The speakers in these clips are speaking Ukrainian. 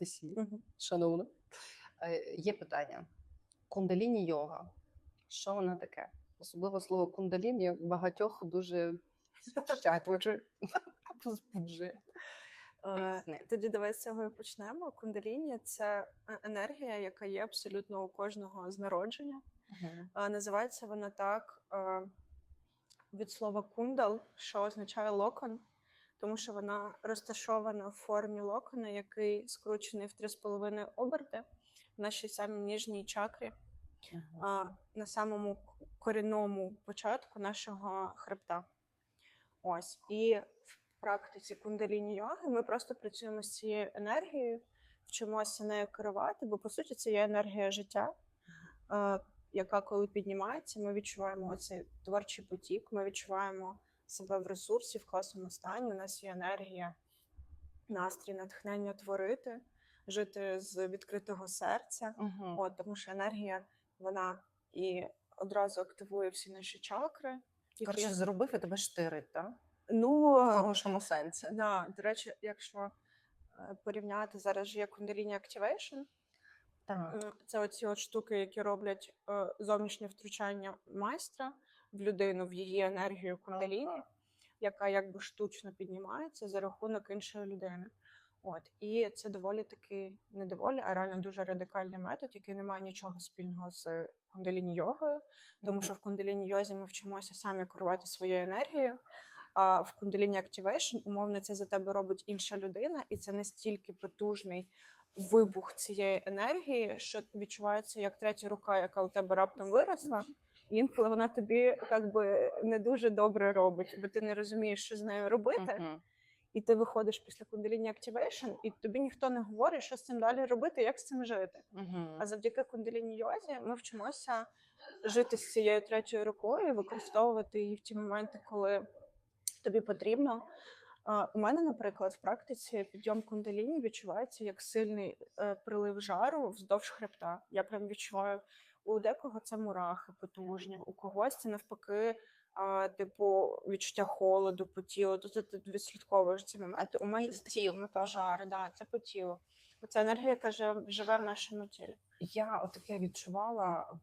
Анастасії, Мгм. шановна. Е, Є питання. Кундаліні йога. Що вона таке? Особливо слово кундаліні багатьох дуже збуджує. Е, Тоді давай з цього і почнемо. Кундаліні це е, енергія, яка є абсолютно у кожного з народження. Е, Називається вона так від слова кундал, що означає локон, тому що вона розташована в формі локона, який скручений в 3,5 оберти в нашій самій ніжній чакрі, а, на самому корінному початку нашого хребта. Ось. І в практиці кундаліні йоги ми просто працюємо з цією енергією, вчимося нею керувати, бо по суті це є енергія життя, яка коли піднімається, ми відчуваємо цей творчий потік, ми відчуваємо себе в ресурсі, в класному стані. У нас є енергія, настрій, натхнення творити, жити з відкритого серця. Мгм. От, тому що енергія вона і одразу активує всі наші чакри. Коротше, зробив і тебе штирить, так? ну, В хорошому сенсі. да, до речі, якщо е, порівняти зараз є кундаліні Activation, Так. Е, Це оці от штуки, які роблять е, зовнішнє втручання майстра в людину, в її енергію кундаліні, яка якби штучно піднімається за рахунок іншої людини. От і це доволі таки не доволі, а реально дуже радикальний метод, який не має нічого спільного з кундаліні йогою, тому що в кундаліні йозі ми вчимося самі керувати своєю енергією. А в кундаліні Activation, умовно, це за тебе робить інша людина, і це настільки потужний вибух цієї енергії, що відчувається як третя рука, яка у тебе раптом виросла. І інколи вона тобі як би не дуже добре робить, бо ти не розумієш, що з нею робити. І ти виходиш після кундаліні Activation, і тобі ніхто не говорить, що з цим далі робити, як з цим жити. Мгм. А завдяки кундаліні йозі ми вчимося жити з цією третьою рукою, використовувати її в ті моменти, коли тобі потрібно. У мене, наприклад, в практиці підйом кундаліні відчувається як сильний е, прилив жару вздовж хребта. Я прям відчуваю у декого це мурахи потужні, у когось це навпаки. А, типу відчуття холоду по тілу, то ти, ти відслідковуєш ці моменти. У мене тіло, та жар, да, це по тілу. Бо Це енергія, яка живе в нашому тілі. Я отаке відчувала.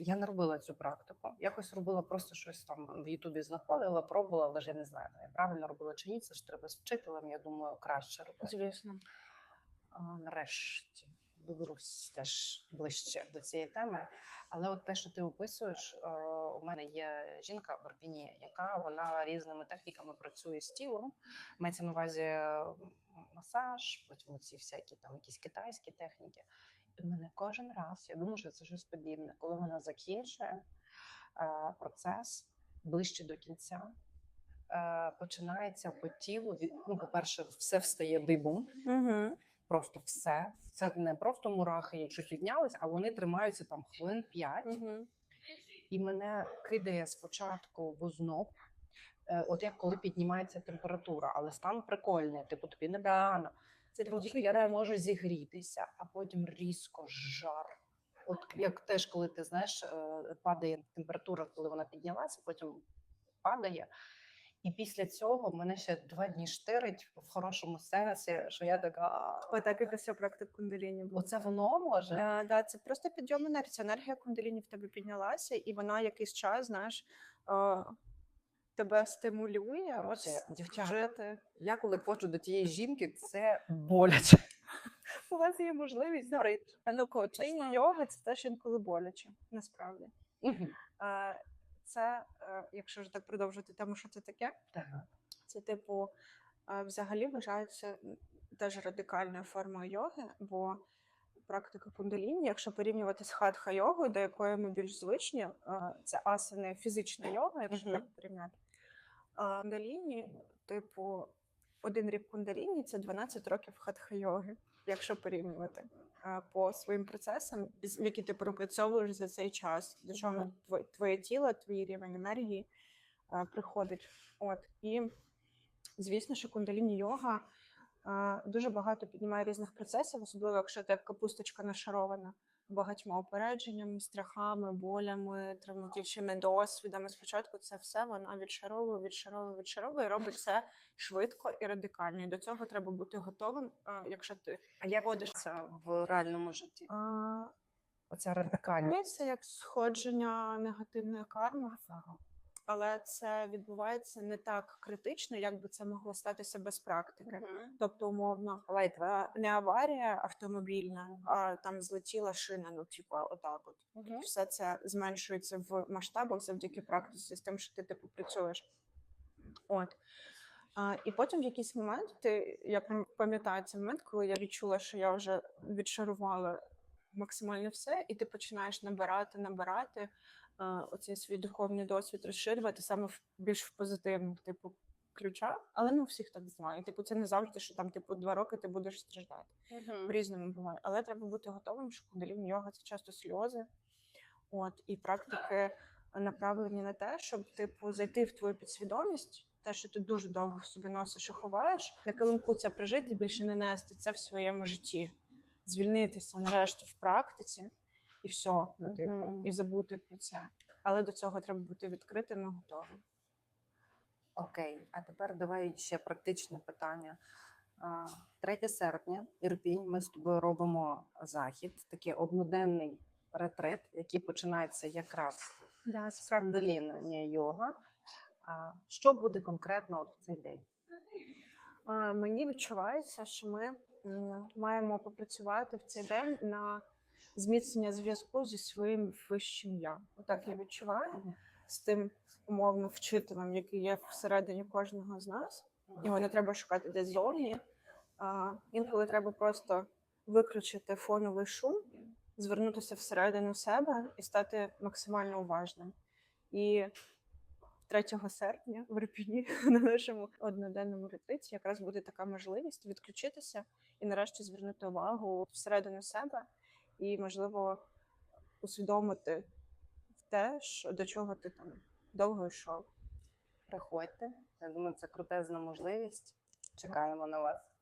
Я не робила цю практику. Якось робила просто щось там в Ютубі знаходила, пробувала, але ж я не знаю, я правильно робила чи ні. Це ж треба з вчителем. Я думаю, краще робити. Звісно. А, нарешті доберусь теж ближче до цієї теми. Але от те, що ти описуєш, е, у мене є жінка в Арпіні, яка вона різними техніками працює з тілом. Мається на увазі е, масаж, потім ці всякі там якісь китайські техніки. І в мене кожен раз, я думаю, що це щось подібне, коли вона закінчує е, процес ближче до кінця. Починається по тілу. Ну, по-перше, все встає дибом, Угу. Просто все. Це не просто мурахи, як щось піднялись, а вони тримаються там хвилин 5. Угу. І мене кидає спочатку в озноб, е, от як коли піднімається температура, але стан прикольний, типу тобі не рано. Це тоді, що я не можу зігрітися, а потім різко жар. От як теж, коли ти знаєш, е, падає температура, коли вона піднялася, потім падає. І після цього мене ще два дні штирить в хорошому сенсі, що я така. Отак і після практик кундаліні було. Оце воно може. Е, да, це просто підйом енергії. Енергія кундаліні в тебе піднялася, і вона якийсь час, знаєш, е, тебе стимулює. Коротше, от дівчата, жити. Я коли ходжу до тієї жінки, це боляче. У вас є можливість говорити. Ну, коучинг йога це теж інколи боляче, насправді. Е, Це, е, якщо ж так продовжувати тему, що це таке, Так. Це, типу, е, взагалі вважається теж радикальною формою йоги, бо практика кундаліні, якщо порівнювати з хатха йогою, до якої ми більш звичні, е, це асани фізична йога, якщо так порівняти. А кундаліні, типу, один рік кундаліні це 12 років хатха йоги, якщо порівнювати по своїм процесам, які ти пропрацьовуєш за цей час, до чого твоє, тіло, твій рівень енергії приходить. От і звісно, що кундаліні йога дуже багато піднімає різних процесів, особливо якщо ти як капусточка нашарована. Багатьма опередженнями, страхами, болями, травматичними досвідами. Спочатку це все вона відшаровує, відшаровує, відшаровує і робить це швидко і радикально. І до цього треба бути готовим, якщо ти А як водиш це в реальному житті? а, Оця радикальність. це як сходження негативної карми. Але це відбувається не так критично, як би це могло статися без практики. Тобто, умовно, Лайт. е, не аварія автомобільна, а там злетіла шина, ну типу, отак от. Все це зменшується в масштабах завдяки практиці з тим, що ти типу працюєш. От. А, і потім в якийсь момент ти, я пам'ятаю цей момент, коли я відчула, що я вже відшарувала максимально все, і ти починаєш набирати, набирати оцей свій духовний досвід, розширювати саме в більш в позитивних, типу, ключах. Але ну всіх так знає. Типу, це не завжди, що там, типу, два роки ти будеш страждати в різному буває. Але треба бути готовим, що кундаліні йога це часто сльози. От, і практики направлені на те, щоб типу зайти в твою підсвідомість, те, що ти дуже довго в собі носиш і ховаєш, на килимку це прожити і більше не нести це в своєму житті, звільнитися нарешті в практиці і все, ну, типу, і забути про це. Але до цього треба бути відкритим і готовим. Окей, а тепер давай ще практичне питання. А, 3 серпня, Ірпінь, ми з тобою робимо захід, такий одноденний ретрит, який починається якраз Да, з кандаліни йога. А що буде конкретно от в цей день? Мені відчувається, що ми м, маємо попрацювати в цей день на зміцнення зв'язку зі своїм вищим я. Отак я відчуваю з тим умовно вчителем, який є всередині кожного з нас. Його не треба шукати десь зовні. А інколи треба просто виключити фоновий шум, звернутися всередину себе і стати максимально уважним. І 3 серпня в Ірпіні на нашому одноденному ретриті якраз буде така можливість відключитися і нарешті звернути увагу всередину себе і, можливо, усвідомити те, що до чого ти там довго йшов. Приходьте. Я думаю, це крутезна можливість. Чекаємо на вас.